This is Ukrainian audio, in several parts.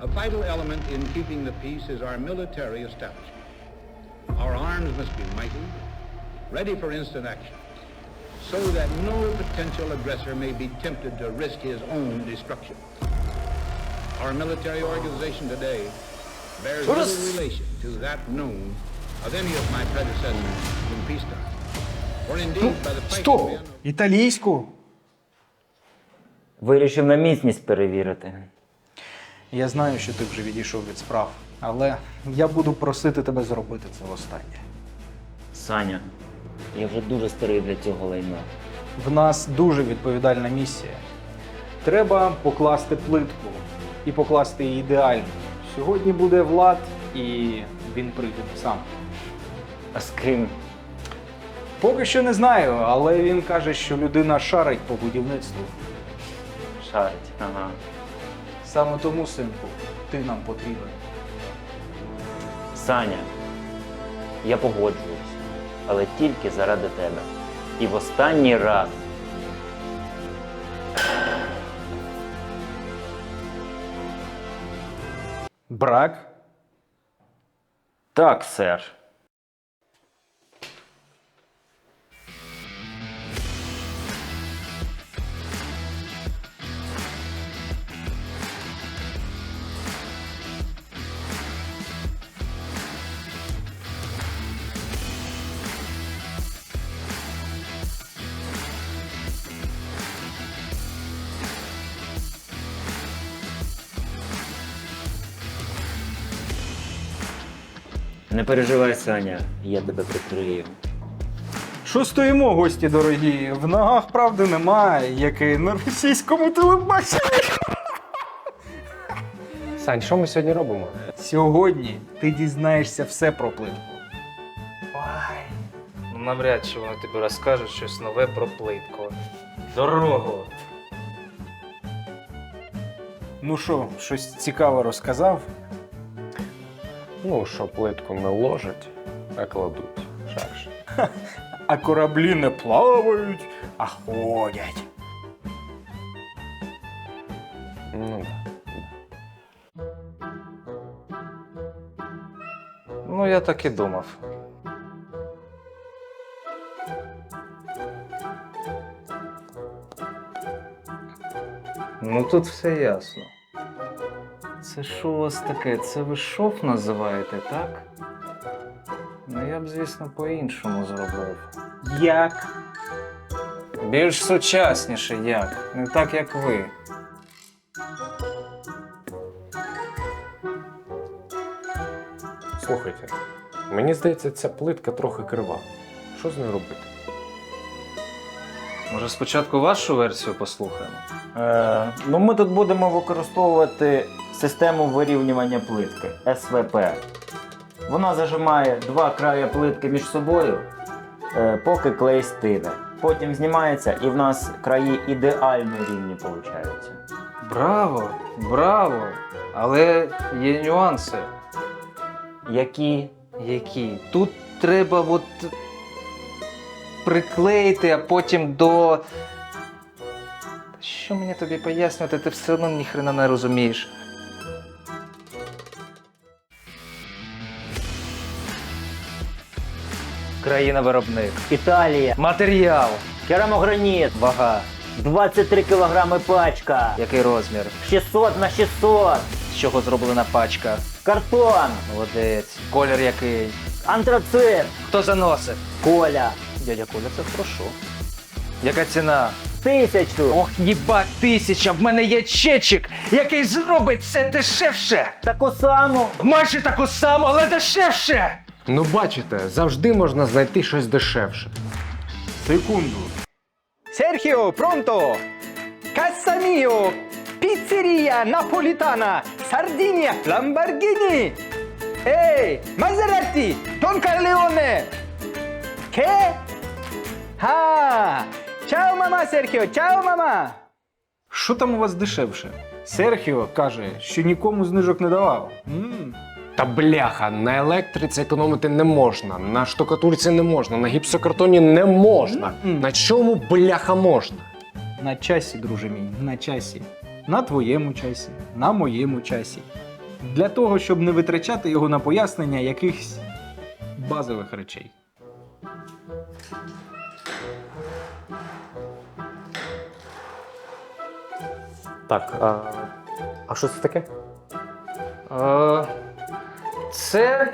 A vital element in keeping the peace is our military establishment. Our arms must be mighty, ready for instant action, so that no potential aggressor may be tempted to risk his own destruction. Our military organization today bears What little is- relation to that known of any of my predecessors in peacetime. For indeed, by the fighting Стоп! men of Італійську. Вирішив на міцність перевірити. Я знаю, що ти вже відійшов від справ, але я буду просити тебе зробити це востаннє. Саня, я вже дуже старий для цього лайна. В нас дуже відповідальна місія. Треба покласти плитку і покласти її ідеально. Сьогодні буде Влад, і він прийде сам. А з ким? Поки що не знаю, але він каже, що людина шарить по будівництву. Шарить. Ага. Саме тому, синку, ти нам потрібен. Саня, я погоджуюсь, але тільки заради тебе. І в останній раз. Брак? Так, сер. Не переживай, Саня, я тебе прикрию. Що стоїмо, гості дорогі? В ногах правди немає, як і на російському телебаченні. Сань, що ми сьогодні робимо? Сьогодні ти дізнаєшся все про плитку. Ну, навряд чи вони тобі розкажуть щось нове про плитку. Дорогу. Ну що, щось цікаве розказав? Ну, що плитку не ложать, а кладуть. Шарш. А кораблі не плавають, а ходять. Ну да. Ну, я так і думав. Ну тут все ясно. Це що у вас таке? Це ви шов називаєте, так? Ну я б, звісно, по-іншому зробив. Як? Більш сучасніше як, не так як ви. Слухайте, мені здається, ця плитка трохи крива. Що з нею робити? Може, спочатку вашу версію послухаємо? Е, ну, ми тут будемо використовувати систему вирівнювання плитки СВП. Вона зажимає два края плитки між собою, е, поки клей стине. Потім знімається і в нас краї ідеально рівні виходять. Браво! Браво! Але є нюанси. Які Які? Тут треба от приклеїти, а потім до. Що мені тобі пояснювати, ти все одно ніхрена не розумієш. Країна-виробник. Італія, Матеріал. керамограніт, Вага. 23 кг пачка, Який розмір? 600 на 600, З чого зроблена пачка? картон, Молодець. Колір який? антрацит, Хто заносить? коля, Дядя Коля, це хорошо. Яка ціна? тисячу. Ох, ніба тисяча, в мене є чечик, який зробить це дешевше. Таку саму. Майже таку саму, але дешевше. Ну, бачите, завжди можна знайти щось дешевше. Секунду. Pronto! Casa mio! Pizzeria napolitana! Sardinia! Lamborghini! Ehi! Maserati! Don Carleone! Che? Ah! Ciao mamma Sergio! Ciao mamma! Що там у вас дешевше? Серхіо каже, що нікому знижок не давав. м Та бляха, на електриці економити не можна, на штукатурці не можна, на гіпсокартоні не можна. На чому бляха можна? На часі, друже мій, на часі. На твоєму часі, на моєму часі. для того, щоб не витрачати його на пояснення якихось базових речей. Так, а, а що це таке? Е, це.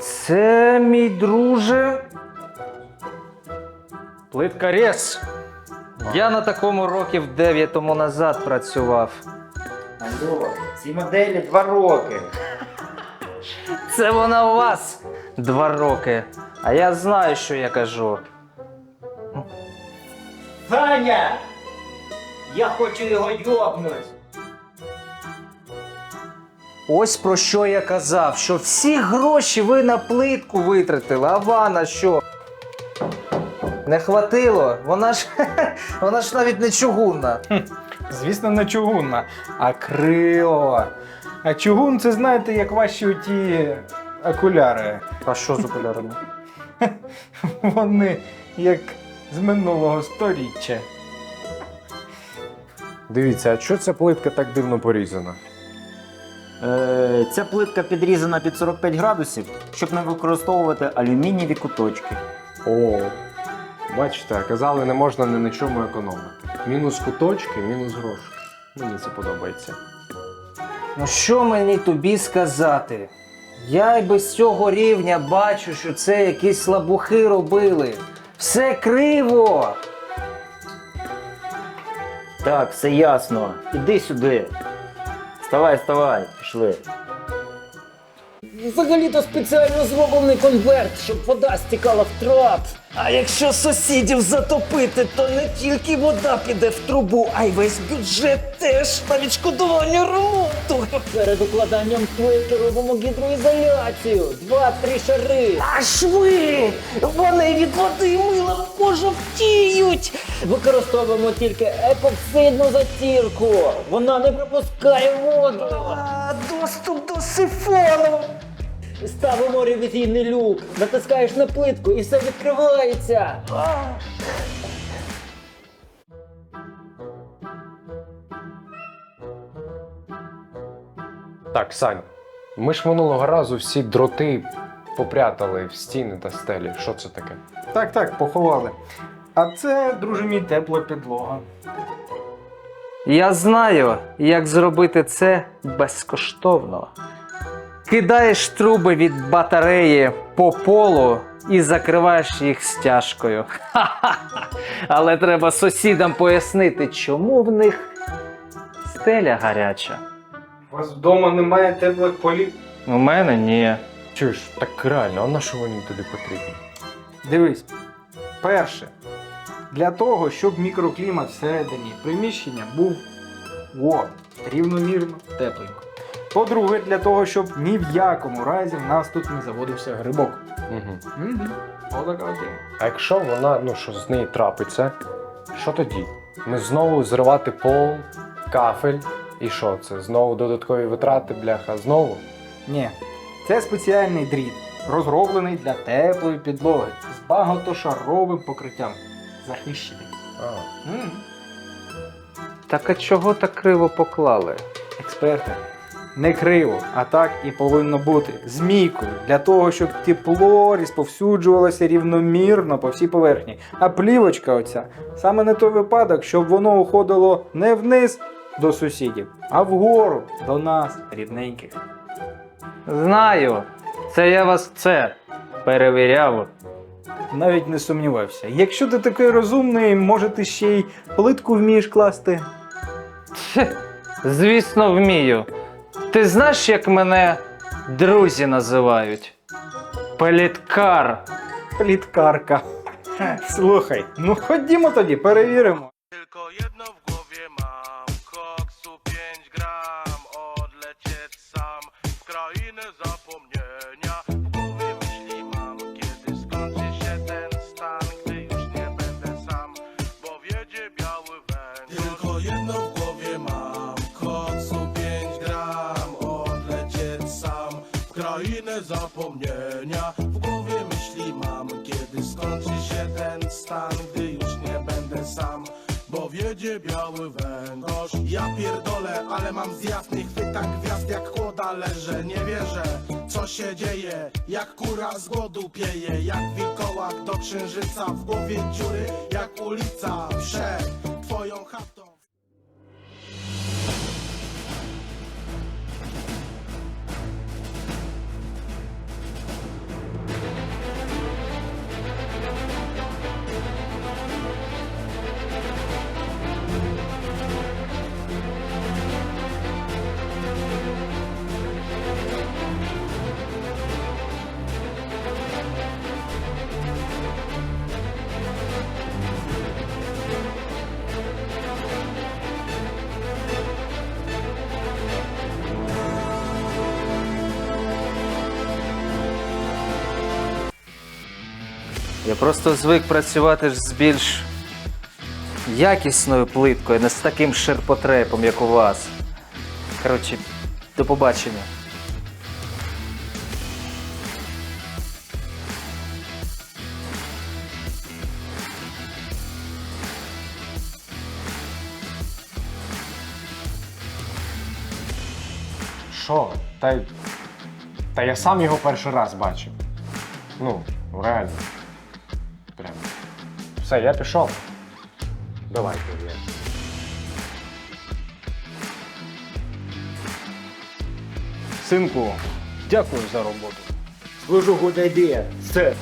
Це мій друже. Плитка Рес. Я на такому років 9 тому назад працював. Алло, цій моделі два роки. Це вона у вас два роки. А я знаю, що я кажу. Ваня! Я хочу його йобнуть. Ось про що я казав, що всі гроші ви на плитку витратили, а вона що? Не хватило? Вона ж вона ж навіть не чугунна. Звісно, не чугунна, а крило. А чугун це знаєте, як ваші ті окуляри. А що з окулярами? Вони як з минулого сторіччя. Дивіться, а чого ця плитка так дивно порізана? Е, ця плитка підрізана під 45 градусів, щоб не використовувати алюмінієві куточки. О, бачите, казали, не можна ні на чому економити. Мінус куточки, мінус гроші. Мені це подобається. Ну що мені тобі сказати? Я й без цього рівня бачу, що це якісь слабухи робили. Все криво. Так, все ясно. Іди сюди. Вставай, вставай, пішли. Взагалі-то спеціально зроблений конверт, щоб вода стікала в трап. А якщо сусідів затопити, то не тільки вода піде в трубу, а й весь бюджет теж на відшкодування ремонту. Перед укладанням плити робимо гідроізоляцію. Два-три шари. А шви! Вони від води і мила пожовтіють. Використовуємо тільки епоксидну затірку. Вона не пропускає воду. А, доступ до сифону. Ставимо ревізійний люк, натискаєш на плитку і все відкривається. Так, Сань, ми ж минулого разу всі дроти попрятали в стіни та стелі. Що це таке? Так, так, поховали. А це, друже мій, тепла підлога. Я знаю, як зробити це безкоштовно. Кидаєш труби від батареї по полу і закриваєш їх стяжкою. Ха-ха-ха. Але треба сусідам пояснити, чому в них стеля гаряча. У вас вдома немає теплих полів? У мене ні. Чуєш, так реально, а на що вони тобі потрібні? Дивись. Перше, для того, щоб мікроклімат всередині приміщення був о, рівномірно тепленько. По-друге, для того, щоб ні в якому разі в нас тут не заводився грибок. Угу. Угу. Отака от тема. А якщо вона, ну що з неї трапиться, що тоді? Ми знову зривати пол, кафель. І що це? Знову додаткові витрати, бляха, знову? Ні, це спеціальний дріт, розроблений для теплої підлоги з багатошаровим покриттям. Захищений. А. М. Так а чого так криво поклали? Експерти. Не криво, а так і повинно бути змійкою для того, щоб тепло розповсюджувалося рівномірно по всій поверхні. А плівочка оця саме не той випадок, щоб воно уходило не вниз до сусідів, а вгору до нас, рідненьких. Знаю. Це я вас це перевіряв. Навіть не сумнівався. Якщо ти такий розумний, може ти ще й плитку вмієш класти. Звісно, вмію. Ти знаєш, як мене друзі називають? Пліткар. Пліткарка. Слухай, ну ходімо тоді, перевіримо. Tylko jedno w głowie mam zapomnienia. W głowie myśli mam Kiedy skończy się ten stan Gdy już nie będę sam. Bo wiedzie biały węgorz. Ja pierdolę, ale mam zjazd Nie chwytam gwiazd jak kłoda leżę Nie wierzę, co się dzieje Jak kura z głodu pieje Jak wilkołak do księżyca W głowie dziury jak ulica Przed просто звик працювати ж з більш якісною плиткою, не з таким ширпотребом, як у вас. Коротше, до побачення. Що? Та, та я сам його перший раз бачив. Ну, реально. Все, я пішов. Давайте. Синку, дякую за роботу. Служу good idea, сер.